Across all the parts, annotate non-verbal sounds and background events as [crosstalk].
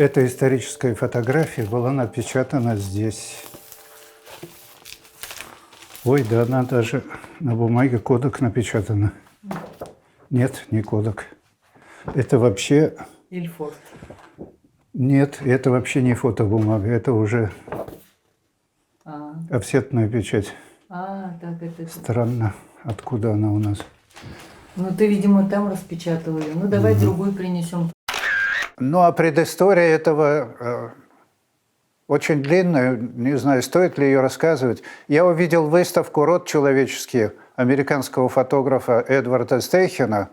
Эта историческая фотография была напечатана здесь. Ой, да она даже на бумаге кодек напечатана. Нет, не кодек. Это вообще... Ильфорд. Нет, это вообще не фотобумага, это уже А, офсетная печать. а, так это... Странно, откуда она у нас. Ну ты, видимо, там распечатал ее. Ну давай другой принесем. Ну, а предыстория этого э, очень длинная, не знаю, стоит ли ее рассказывать. Я увидел выставку «Род человеческий» американского фотографа Эдварда Стейхена.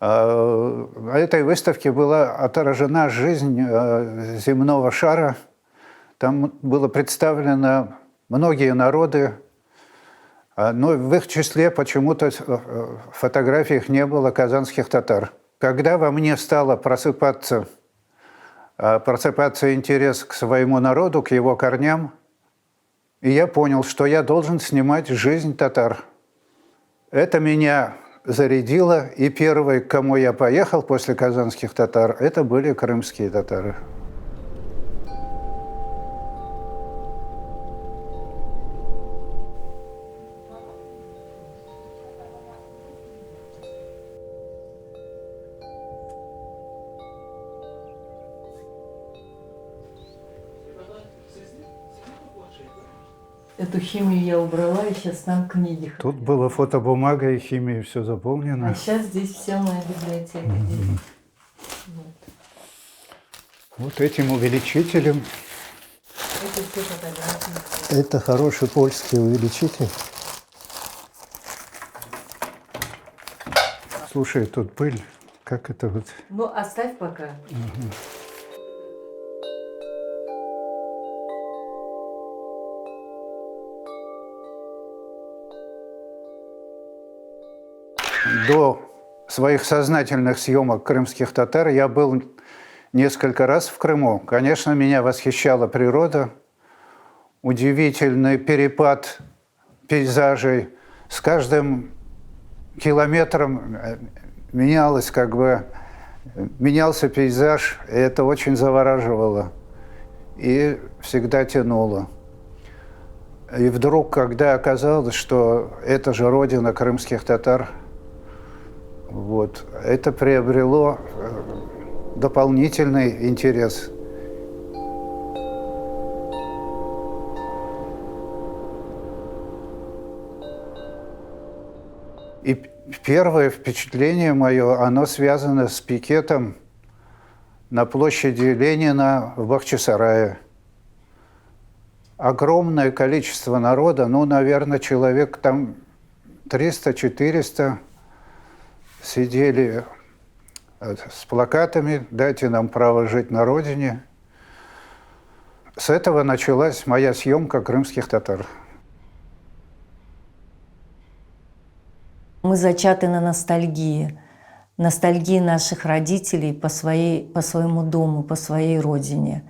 Э, На этой выставке была отражена жизнь э, земного шара. Там было представлено многие народы, но в их числе почему-то в фотографиях не было казанских татар. Когда во мне стало просыпаться, э, просыпаться интерес к своему народу, к его корням, и я понял, что я должен снимать жизнь татар. Это меня зарядило, и первые, к кому я поехал после казанских татар, это были крымские татары. Эту химию я убрала, и сейчас там книги. Тут была фотобумага и химия, все А заполнено. сейчас здесь вся моя библиотека. здесь. Вот этим увеличителем. Это все фотографии. Это хороший польский увеличитель. Слушай, тут пыль. Как это вот? Ну, оставь пока. До своих сознательных съемок крымских татар я был несколько раз в Крыму. Конечно, меня восхищала природа, удивительный перепад пейзажей. С каждым километром э, менялось как бы менялся пейзаж, и это очень завораживало и всегда тянуло. И вдруг, когда оказалось, что это же родина крымских татар, вот, это приобрело э, дополнительный интерес. И первое впечатление мое, оно связано с пикетом на площади Ленина в Бахчисарае. Огромное количество народа, ну, наверное, человек там 300-400 сидели э, с плакатами «Дайте нам право жить на родине». С этого началась моя съемка крымских татар. Мы зачаты на ностальгии. Ностальгии наших родителей по, своей, по своему дому, по своей родине.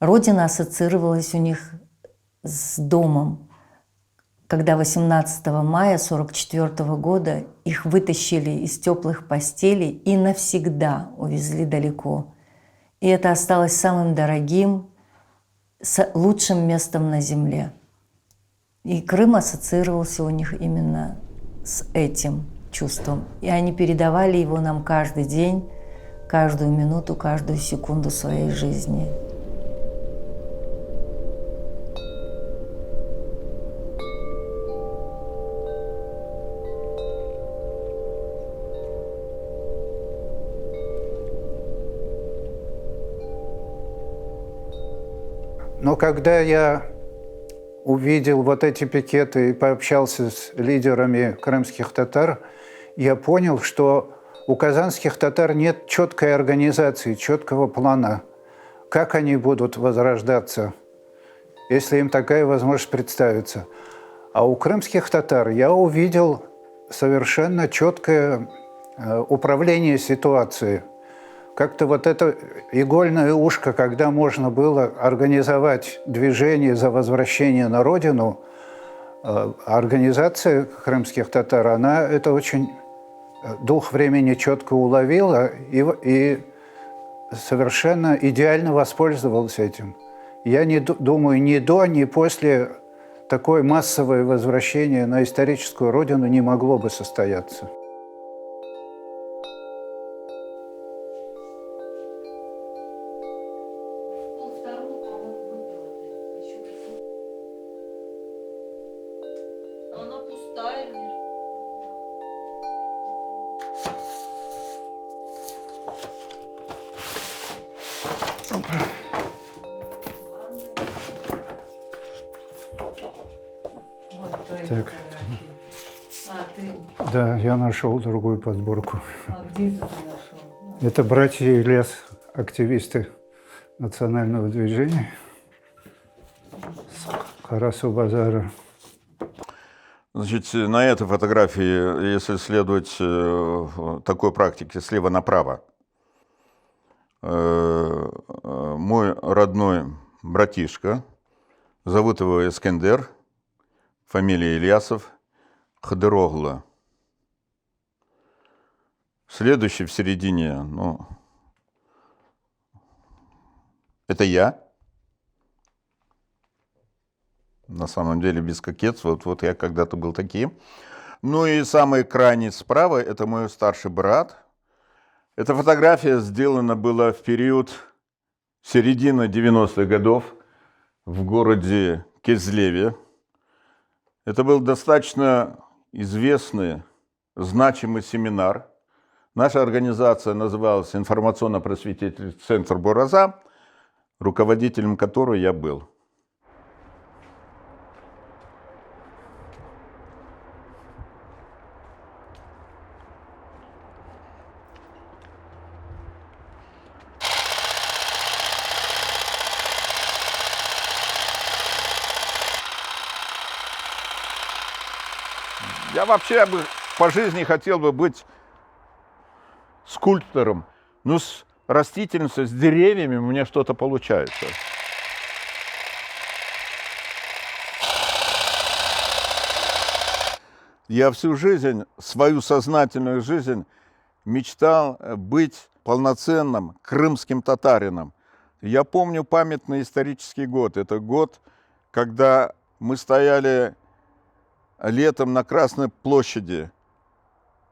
Родина ассоциировалась у них с домом. Когда 18 мая 1944 года их вытащили из теплых постелей и навсегда увезли далеко. И это осталось самым дорогим, лучшим местом на земле. И Крым ассоциировался у них именно с этим чувством. И они передавали его нам каждый день, каждую минуту, каждую секунду своей жизни. Но когда я увидел вот эти пикеты и пообщался с лидерами крымских татар, я понял, что у казанских татар нет четкой организации, четкого плана, как они будут возрождаться, если им такая возможность представится. А у крымских татар я увидел совершенно четкое э, управление ситуацией. Как-то вот это игольное ушко, когда можно было организовать движение за возвращение на родину, э, организация крымских татар, она это очень э, дух времени четко уловила и, и совершенно идеально воспользовалась этим. Я не думаю, ни до, ни после такое массовое возвращение на историческую родину не могло бы состояться. Нашел другую подборку. а где это ты нашел? Это братья Ильяс, активисты национального движения. Харасу Базара. Значит, на этой фотографии, если следовать э, такой практике слева направо, э, э, мой родной братишка, зовут его Эскендер, фамилия Ильясов, Хадырогло. Следующий в середине, ну, это я. На самом деле без кокетства. Вот, вот я когда-то был таким. Ну и самый крайний справа – это мой старший брат. Эта фотография сделана была в период середины 90-х годов в городе Кизлеве. Это был достаточно известный, значимый семинар. Наша организация называлась «Информационно-просветительный центр Бураза», руководителем которого я был. Я вообще бы по жизни хотел бы быть скульптором. Ну, с растительностью, с деревьями у меня что-то получается. Я всю жизнь, свою сознательную жизнь мечтал быть полноценным крымским татарином. Я помню памятный исторический год. Это год, когда мы стояли летом на Красной площади.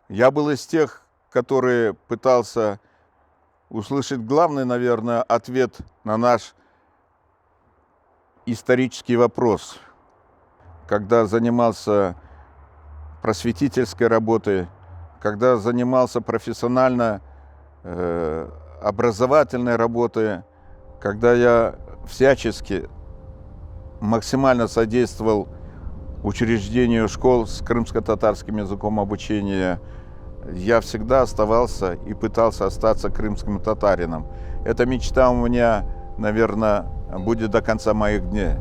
Я был из тех, который пытался услышать главный, наверное, ответ на наш исторический вопрос. Когда занимался просветительской работой, когда занимался профессионально э, образовательной работой, когда я всячески максимально содействовал учреждению школ с крымско-татарским языком обучения, я всегда оставался и пытался остаться крымским татарином. Эта мечта у меня, наверное, будет до конца моих дней.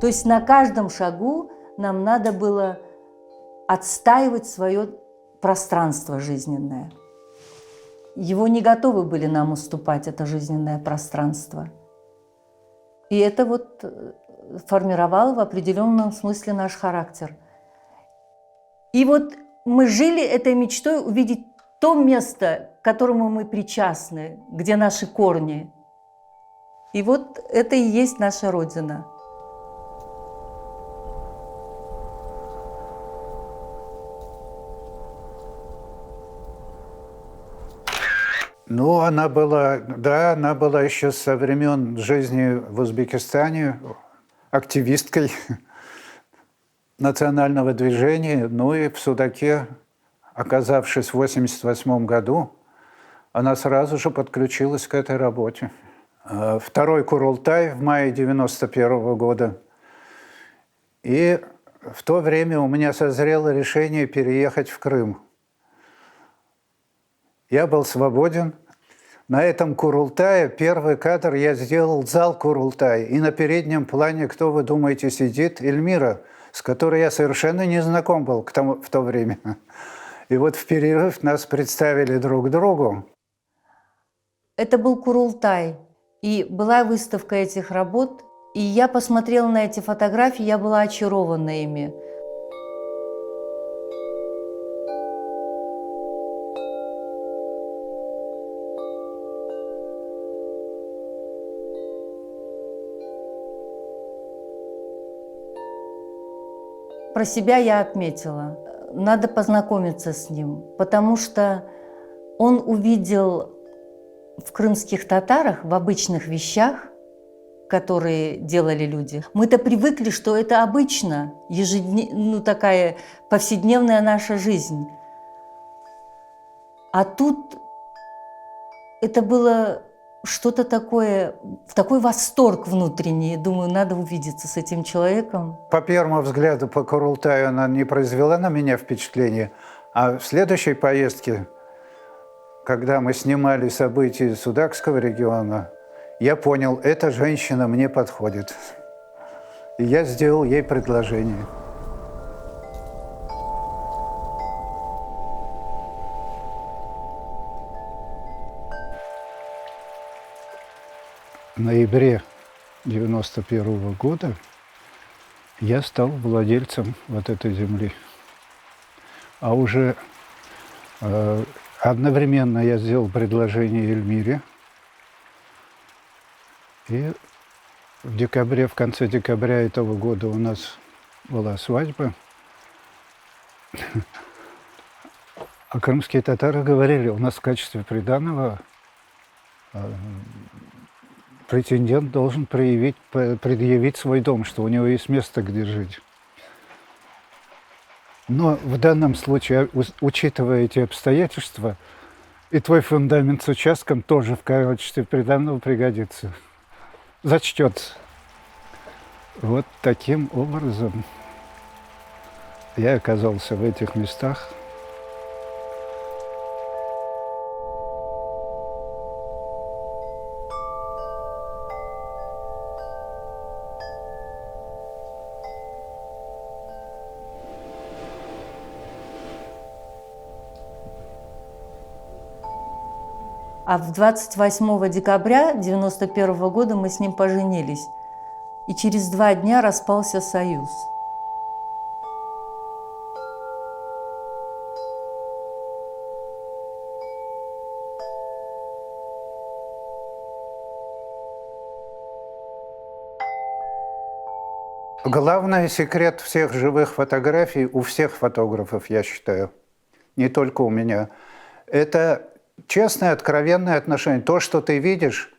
То есть на каждом шагу нам надо было отстаивать свое пространство жизненное. Его не готовы были нам уступать, это жизненное пространство. И это вот э, формировало в определенном смысле наш характер. И вот мы жили этой мечтой увидеть то место, к которому мы причастны, где наши корни. И вот это и есть наша Родина – Ну, она была, да, она была еще со времен жизни в Узбекистане активисткой [laughs] национального движения. Ну и в Судаке, оказавшись в 1988 году, она сразу же подключилась к этой работе. А, второй Курултай в мае 1991 года. И в то время у меня созрело решение переехать в Крым – я был свободен. На этом Курултае первый кадр я сделал зал Курултай. И на переднем плане, кто вы думаете, сидит? Эльмира с которой я совершенно не знаком был к тому, в то время. И вот в перерыв нас представили друг другу. Это был Курултай, и была выставка этих работ, и я посмотрела на эти фотографии, я была очарована ими. Про себя я отметила. Надо познакомиться с ним, потому что он увидел в крымских татарах, в обычных вещах, которые делали люди. Мы-то привыкли, что это обычно, ежедне... ну, такая повседневная наша жизнь. А тут это было что-то такое, такой восторг внутренний. Думаю, надо увидеться с этим человеком. По первому взгляду по Курултаю она не произвела на меня впечатления, а в следующей поездке, когда мы снимали события Судакского региона, я понял, эта женщина мне подходит. И я сделал ей предложение. Ноябре 91 года я стал владельцем вот этой земли. А уже э, одновременно я сделал предложение Эльмире. И в декабре, в конце декабря этого года у нас была свадьба. А крымские татары говорили, у нас в качестве приданого э, претендент должен проявить, предъявить свой дом, что у него есть место, где жить. Но в данном случае, у- учитывая эти обстоятельства, и твой фундамент с участком тоже в качестве приданного пригодится. Зачтется. Вот таким образом я оказался в этих местах. А в 28 декабря 91 года мы с ним поженились. И через два дня распался союз. Главный секрет всех живых фотографий у всех фотографов, я считаю, не только у меня, это честное, откровенное отношение. То, что ты видишь,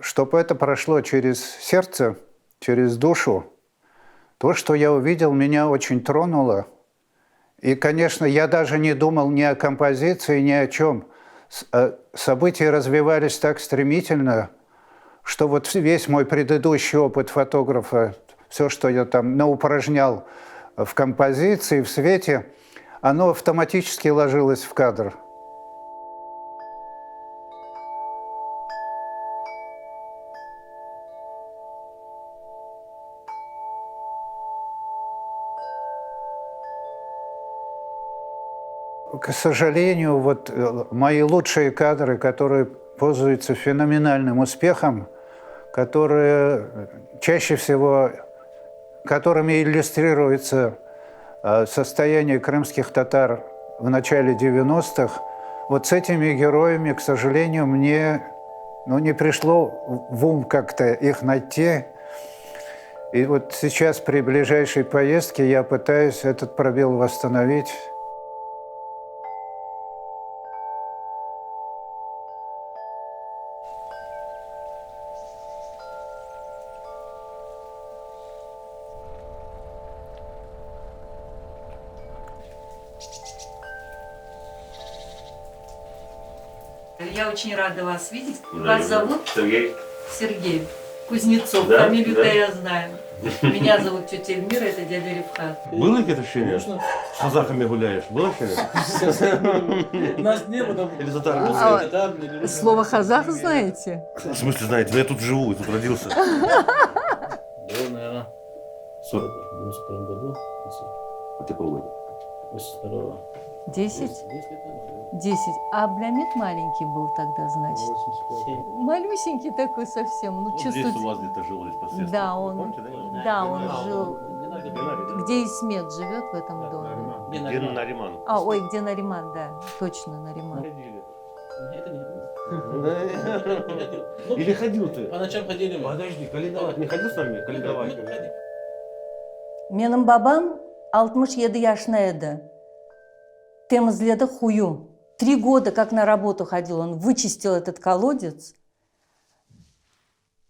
чтобы это прошло через сердце, через душу. То, что я увидел, меня очень тронуло. И, конечно, я даже не думал ни о композиции, ни о чем. Э, События развивались так стремительно, что вот весь мой предыдущий опыт фотографа, все, что я там наупражнял в композиции, в свете, оно автоматически ложилось в кадр. К сожалению, вот э, мои лучшие кадры, которые пользуются феноменальным успехом, которые э, чаще всего, которыми иллюстрируется э, состояние крымских татар в начале 90-х, вот с этими героями, к сожалению, мне ну, не пришло в ум как-то их найти. И вот сейчас при ближайшей поездке я пытаюсь этот пробел восстановить. Очень рада вас видеть. Да, Вас зовут Сергей. Сергей Кузнецов. Да, Фамилию-то да. я знаю. Меня зовут тетя Эльмира, это дядя Ревхат. Было какие-то ощущения? С казахами гуляешь? Было ощущение? [laughs] Нас не было. Или татары? А. Слово хазах знаете? В смысле, знаете, ну я тут живу, я тут родился. Было, наверное. 40, в 91 году. А ты полгода? 82 Десять? 10 лет назад. Десять. А Блямит маленький был тогда, значит? 85. Малюсенький такой совсем. Ну, Он здесь чувствуете- у вас где-то жил здесь по соседству. Да, он, помните, да? да, он жил, Геннадий, Геннадий, да? где Исмет живет в этом доме. Где Нариман. А, ой, где Нариман, да, точно Нариман. Это не Или ходил ты? По ночам ходили мы. Подожди, калиновать не ходил с нами? Калиновать. Менің бабам 67 yaşına еді. Темізледі хую. Три года, как на работу ходил, он вычистил этот колодец,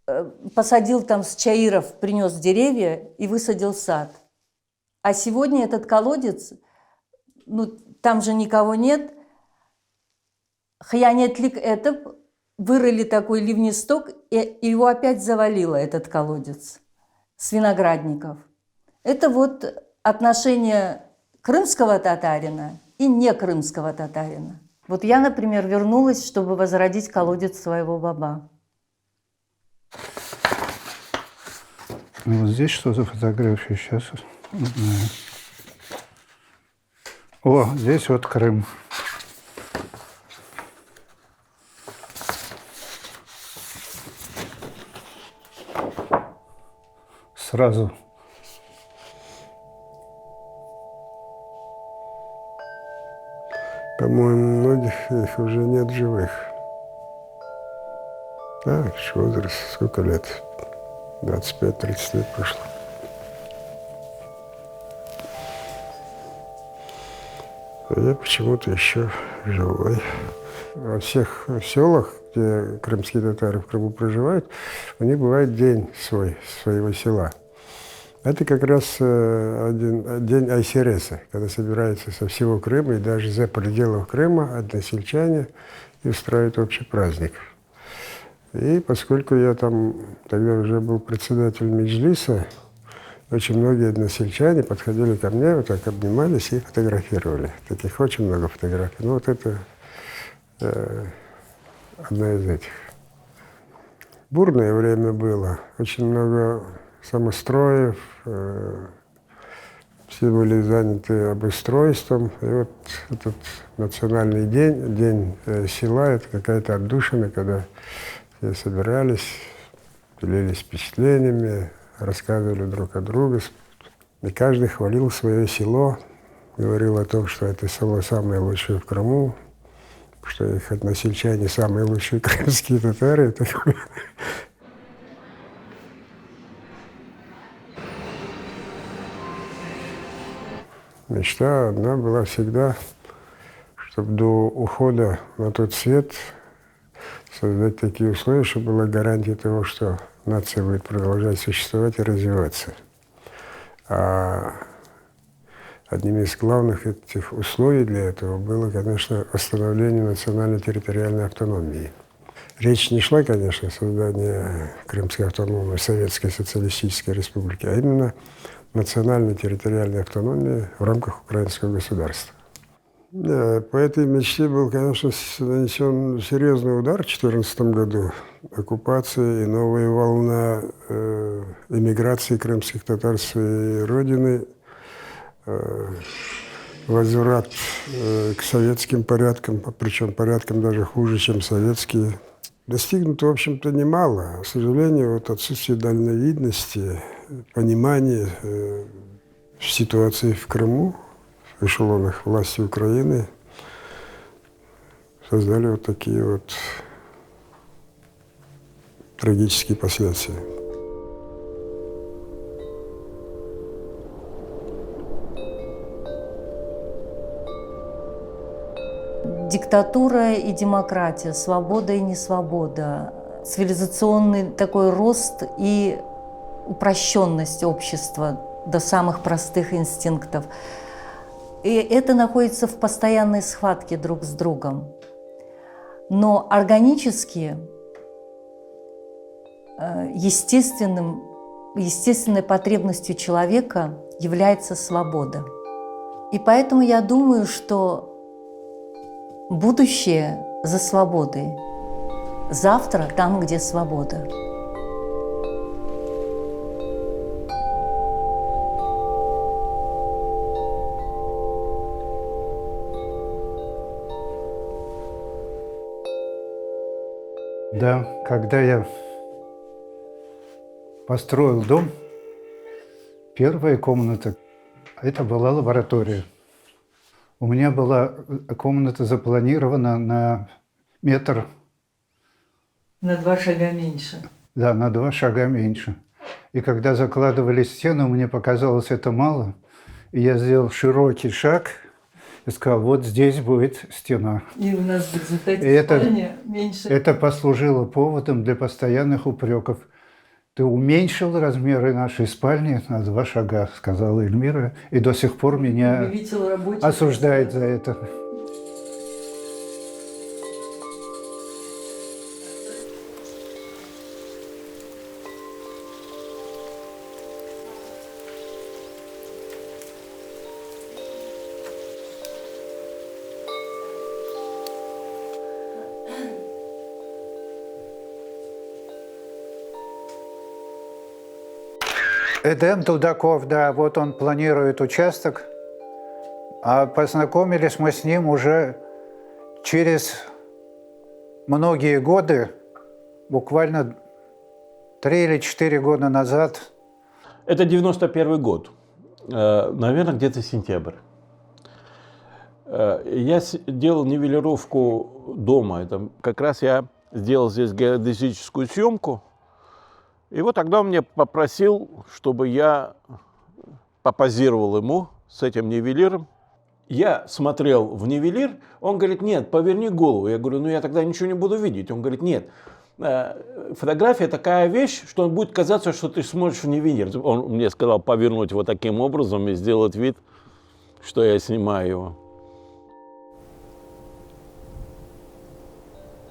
э, посадил там с чаиров, принес деревья и высадил сад. А сегодня этот колодец, ну, там же никого нет, Хаянятлик это вырыли такой ливнесток, и и его опять завалило, этот колодец, с виноградников. Это вот отношение крымского татарина и не крымского татарина. Вот я, например, вернулась, чтобы возродить колодец своего баба. Ну, вот здесь что за фотография сейчас? О, здесь вот Крым. Сразу. По-моему, многих их уже нет живых. Да, еще возраст, сколько лет? 25-30 лет прошло. А я почему-то еще живой. Во всех селах, где крымские татары в Крыму проживают, у них бывает день свой, своего села. Это как раз э, один, день Айсереса, когда собираются со всего Крыма и даже за пределов Крыма односельчане и устраивают общий праздник. И поскольку я там тогда уже был председателем Меджлиса, очень многие односельчане подходили ко мне, вот так обнимались и фотографировали. Таких очень много фотографий. Ну вот это э, одна из этих. Бурное время было. Очень много самостроев. э, все были заняты обустройством. И вот этот национальный день, день э, села, это какая-то отдушина, когда все собирались, делились впечатлениями, рассказывали друг о друге. И каждый хвалил свое село, говорил о том, что это село самое лучшее в Крыму, что их односельчане самые лучшие [laughs] крымские татары. Мечта одна была всегда, чтобы до ухода на тот свет создать такие условия, чтобы была гарантия того, что нация будет продолжать существовать и развиваться. А одним из главных этих условий для этого было, конечно, восстановление национальной территориальной автономии. Речь не шла, конечно, о создании Крымской автономной Советской Социалистической Республики, а именно национальной территориальной автономии в рамках украинского государства. Да, по этой мечте был, конечно, нанесен серьезный удар в 2014 году. Оккупация и новая волна э, эмиграции крымских татар своей родины, э, возврат э, к советским порядкам, причем порядкам даже хуже, чем советские. Достигнуто, в общем-то, немало. К сожалению, вот отсутствие дальновидности, понимания э, ситуации в Крыму, в эшелонах власти Украины, создали вот такие вот трагические последствия. Диктатура и демократия, свобода и несвобода, цивилизационный такой рост и упрощенность общества до самых простых инстинктов. И это находится в постоянной схватке друг с другом. Но органически, э, естественным, естественной потребностью человека является свобода. И поэтому я думаю, что Будущее за свободой. Завтра там, где свобода. Да, когда я построил дом, первая комната – это была лаборатория. У меня была э, комната запланирована на метр, На два шага меньше. да, на два шага меньше. И когда закладывали стену, мне показалось это мало. И я сделал широкий шаг и сказал, вот здесь будет стена. И у нас в результате это- меньше. Это послужило поводом для постоянных упреков. Ты уменьшил размеры нашей спальни на два шага, сказала Эльмира, и до сих пор меня осуждает за это. Эдем Дудаков, да, вот он планирует участок. А познакомились мы с ним уже через многие годы, буквально три или четыре года назад. Это 91 год. Э, Наверное, где-то сентябрь. Э, Я делал нивелировку дома. Это как раз я сделал здесь геодезическую съемку. И вот тогда он мне попросил, чтобы я попозировал ему с этим нивелиром. Я смотрел в нивелир, он говорит, нет, поверни голову. Я говорю, ну я тогда ничего не буду видеть. Он говорит, нет, э, фотография такая вещь, что он будет казаться, что ты смотришь в нивелир. Он мне сказал повернуть вот таким образом и сделать вид, что я снимаю его.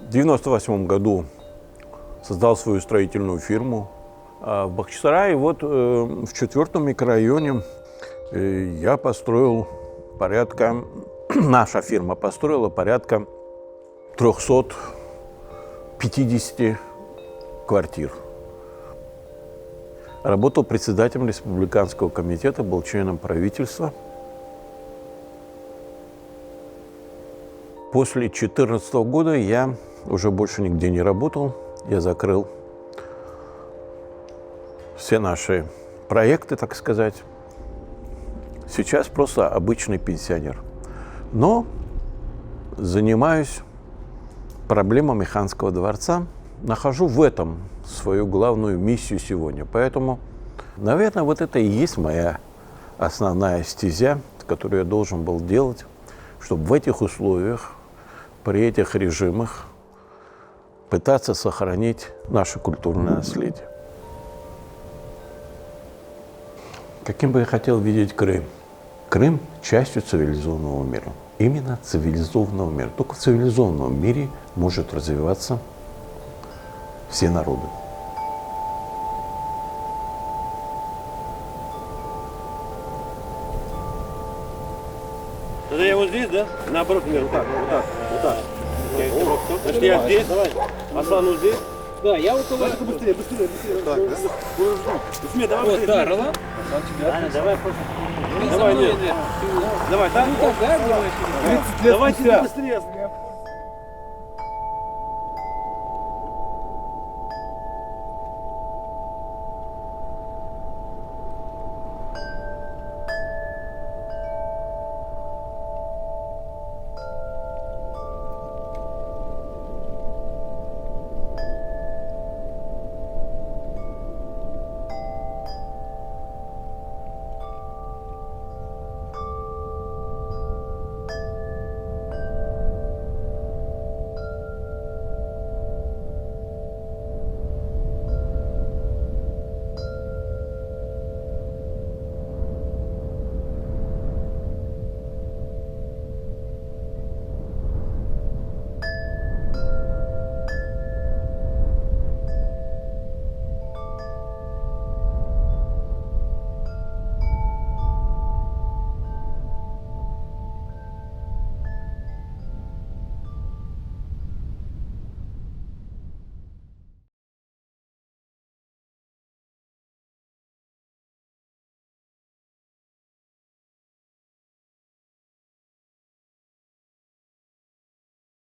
В 98 году создал свою строительную фирму а, в Бахчисарае. Вот э, в четвертом микрорайоне э, я построил порядка, [clears throat] наша фирма построила порядка 350 квартир. Работал председателем республиканского комитета, был членом правительства. После 2014 года я уже больше нигде не работал. Я закрыл все наши проекты, так сказать. Сейчас просто обычный пенсионер. Но занимаюсь проблемами ханского дворца. Нахожу в этом свою главную миссию сегодня. Поэтому, наверное, вот это и есть моя основная стезя, которую я должен был делать, чтобы в этих условиях, при этих режимах пытаться сохранить наше культурное наследие. Каким бы я хотел видеть Крым? Крым частью цивилизованного мира. Именно цивилизованного мира. Только в цивилизованном мире может развиваться все народы. Тогда я вот здесь, да? Наоборот, например, вот так, вот так, вот так. Значит, я здесь, Аслан вот здесь. Да, я около... Быстрее, быстрее, быстрее. Так, да? Усме, давай Вот, быстрее. да, Ролан. Давай, за Давай, мной, нет. Давай, так? Ну так, да? Давай, быстрее.